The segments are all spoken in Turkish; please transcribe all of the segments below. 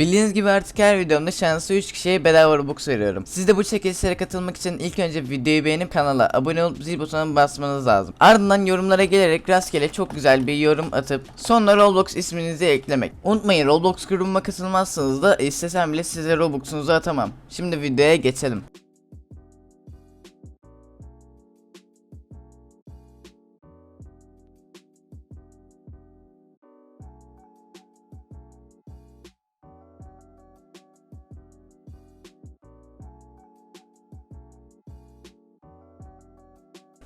Bildiğiniz gibi artık her videomda şanslı 3 kişiye bedava Robux veriyorum. Siz de bu çekilişlere katılmak için ilk önce videoyu beğenip kanala abone olup zil butonuna basmanız lazım. Ardından yorumlara gelerek rastgele çok güzel bir yorum atıp sonra Roblox isminizi eklemek. Unutmayın Roblox grubuma katılmazsanız da istesem bile size Robux'unuzu atamam. Şimdi videoya geçelim.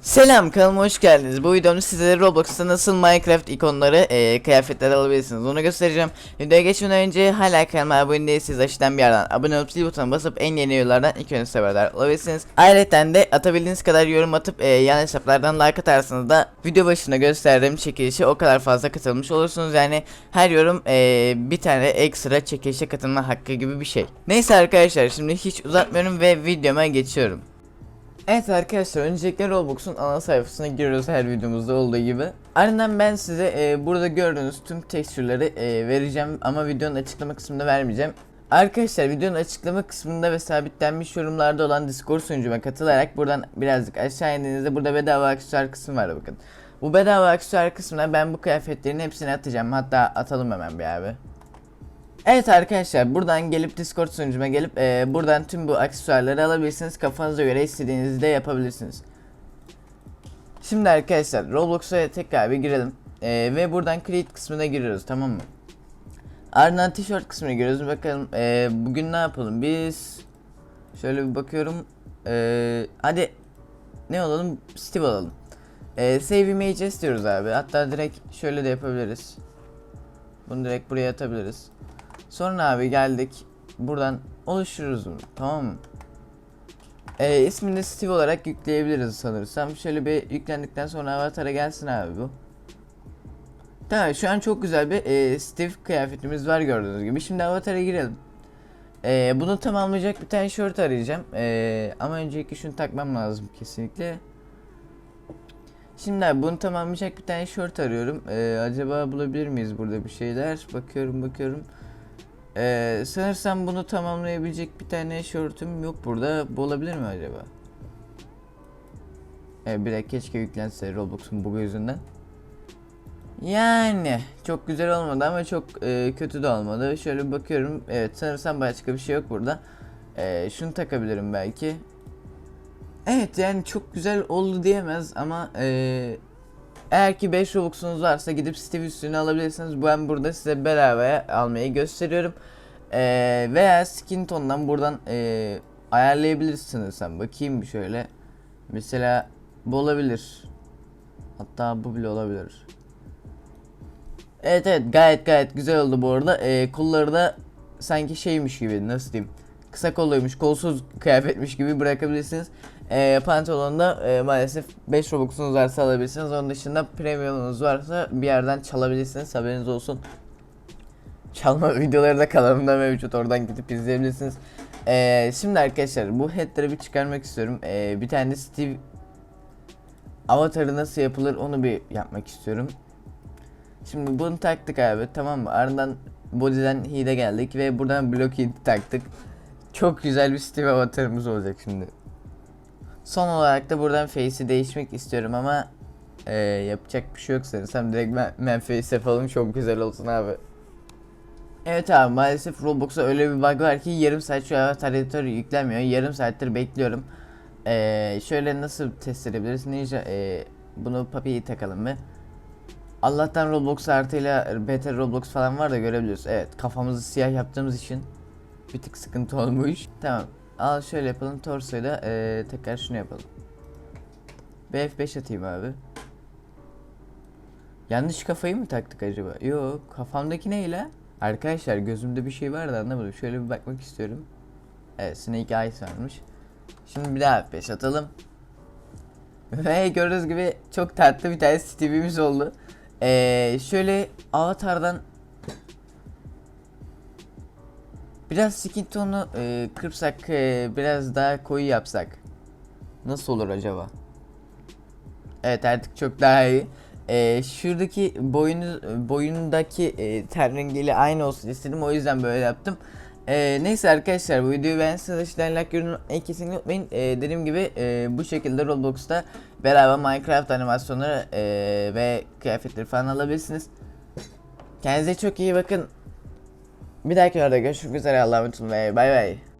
Selam kanalıma hoş geldiniz. Bu videomda size Roblox'ta nasıl Minecraft ikonları, e, kıyafetler alabilirsiniz onu göstereceğim. Videoya geçmeden önce hala kanalıma abone değilseniz aşağıdan bir yerden abone olup zil butonuna basıp en yeni videolardan ilk önce haberdar olabilirsiniz. Ayrıca de atabildiğiniz kadar yorum atıp e, yan hesaplardan like atarsanız da video başında gösterdiğim çekilişe o kadar fazla katılmış olursunuz. Yani her yorum e, bir tane ekstra çekilişe katılma hakkı gibi bir şey. Neyse arkadaşlar şimdi hiç uzatmıyorum ve videoma geçiyorum. Evet arkadaşlar öncelikle Roblox'un ana sayfasına giriyoruz her videomuzda olduğu gibi. Ardından ben size e, burada gördüğünüz tüm tekstürleri e, vereceğim ama videonun açıklama kısmında vermeyeceğim. Arkadaşlar videonun açıklama kısmında ve sabitlenmiş yorumlarda olan Discord sunucuma katılarak buradan birazcık aşağı indiğinizde burada bedava aksesuar kısmı var bakın. Bu bedava aksesuar kısmına ben bu kıyafetlerin hepsini atacağım hatta atalım hemen bir abi. Evet arkadaşlar buradan gelip Discord sunucuma gelip e, buradan tüm bu aksesuarları alabilirsiniz. Kafanıza göre istediğinizi de yapabilirsiniz. Şimdi arkadaşlar Roblox'a tekrar bir girelim. E, ve buradan create kısmına giriyoruz tamam mı? Ardından tişört kısmına giriyoruz. Bakalım e, bugün ne yapalım biz? Şöyle bir bakıyorum. E, hadi ne olalım? Steve alalım. E, save images diyoruz abi. Hatta direkt şöyle de yapabiliriz. Bunu direkt buraya atabiliriz. Sonra abi geldik. Buradan oluştururuz bunu. Tamam mı? Ee, ismini Steve olarak yükleyebiliriz sanırsam. Şöyle bir yüklendikten sonra avatara gelsin abi bu. Tamam şu an çok güzel bir e, Steve kıyafetimiz var gördüğünüz gibi. Şimdi avatara girelim. Ee, bunu tamamlayacak bir tane short arayacağım. Ee, ama öncelikle şunu takmam lazım kesinlikle. Şimdi abi bunu tamamlayacak bir tane short arıyorum. Ee, acaba bulabilir miyiz burada bir şeyler? Bakıyorum bakıyorum. Ee, sanırsam bunu tamamlayabilecek bir tane shortum yok burada. Bu olabilir mi acaba? Ee, bir de keşke yüklense Roblox'un bu yüzünden. Yani çok güzel olmadı ama çok e, kötü de olmadı. Şöyle bakıyorum. Evet sanırsam başka bir şey yok burada. Ee, şunu takabilirim belki. Evet yani çok güzel oldu diyemez ama e, eğer ki 5 Robux'unuz varsa gidip Steve üstünü alabilirsiniz. Ben burada size bedavaya almayı gösteriyorum. Ee, veya skin tondan buradan e, ayarlayabilirsiniz sen. Bakayım bir şöyle. Mesela bu olabilir. Hatta bu bile olabilir. Evet evet gayet gayet güzel oldu bu arada. Ee, kolları da sanki şeymiş gibi nasıl diyeyim. Kısa kolluymuş, kolsuz kıyafetmiş gibi bırakabilirsiniz. Ee, pantolonda e, maalesef 5 Robux'unuz varsa alabilirsiniz. Onun dışında premiumunuz varsa bir yerden çalabilirsiniz. Haberiniz olsun. Çalma videoları da kanalımda mevcut. Oradan gidip izleyebilirsiniz. Ee, şimdi arkadaşlar bu headleri bir çıkarmak istiyorum. Ee, bir tane Steve avatarı nasıl yapılır onu bir yapmak istiyorum. Şimdi bunu taktık abi tamam mı? Ardından body'den heat'e geldik ve buradan block taktık. Çok güzel bir Steve avatarımız olacak şimdi. Son olarak da buradan face'i değişmek istiyorum ama e, yapacak bir şey yok sanırsam direkt ben, ben face yapalım çok güzel olsun abi. Evet abi maalesef Roblox'a öyle bir bug var ki yarım saat şu avatar editörü yüklenmiyor. Yarım saattir bekliyorum. Ee, şöyle nasıl test edebiliriz? Ninja ee, bunu papiyi takalım bir. Allah'tan Roblox artıyla beta Roblox falan var da görebiliyoruz. Evet kafamızı siyah yaptığımız için bir tık sıkıntı olmuş. Tamam. Al şöyle yapalım. Torsoyu da ee, tekrar şunu yapalım. BF5 atayım abi. Yanlış kafayı mı taktık acaba? Yok. Kafamdaki neyle? Arkadaşlar gözümde bir şey var da anlamadım. Şöyle bir bakmak istiyorum. Evet Snake Eyes varmış. Şimdi bir daha F5 atalım. Ve gördüğünüz gibi çok tatlı bir tane Steve'imiz oldu. Ee, şöyle avatardan biraz skin tonu e, kırpsak e, biraz daha koyu yapsak nasıl olur acaba? Evet artık çok daha iyi. e, şuradaki boyunu boyundaki e, ten rengiyle aynı olsun istedim o yüzden böyle yaptım. E, neyse arkadaşlar bu videoyu beğendiyseniz işte like yorum e, kesinlikle unutmayın. E, dediğim gibi e, bu şekilde Roblox'ta beraber Minecraft animasyonları e, ve kıyafetleri falan alabilirsiniz. Kendinize çok iyi bakın. Bir dahaki videoda görüşmek üzere Allah'a emanet olun ve bay bay.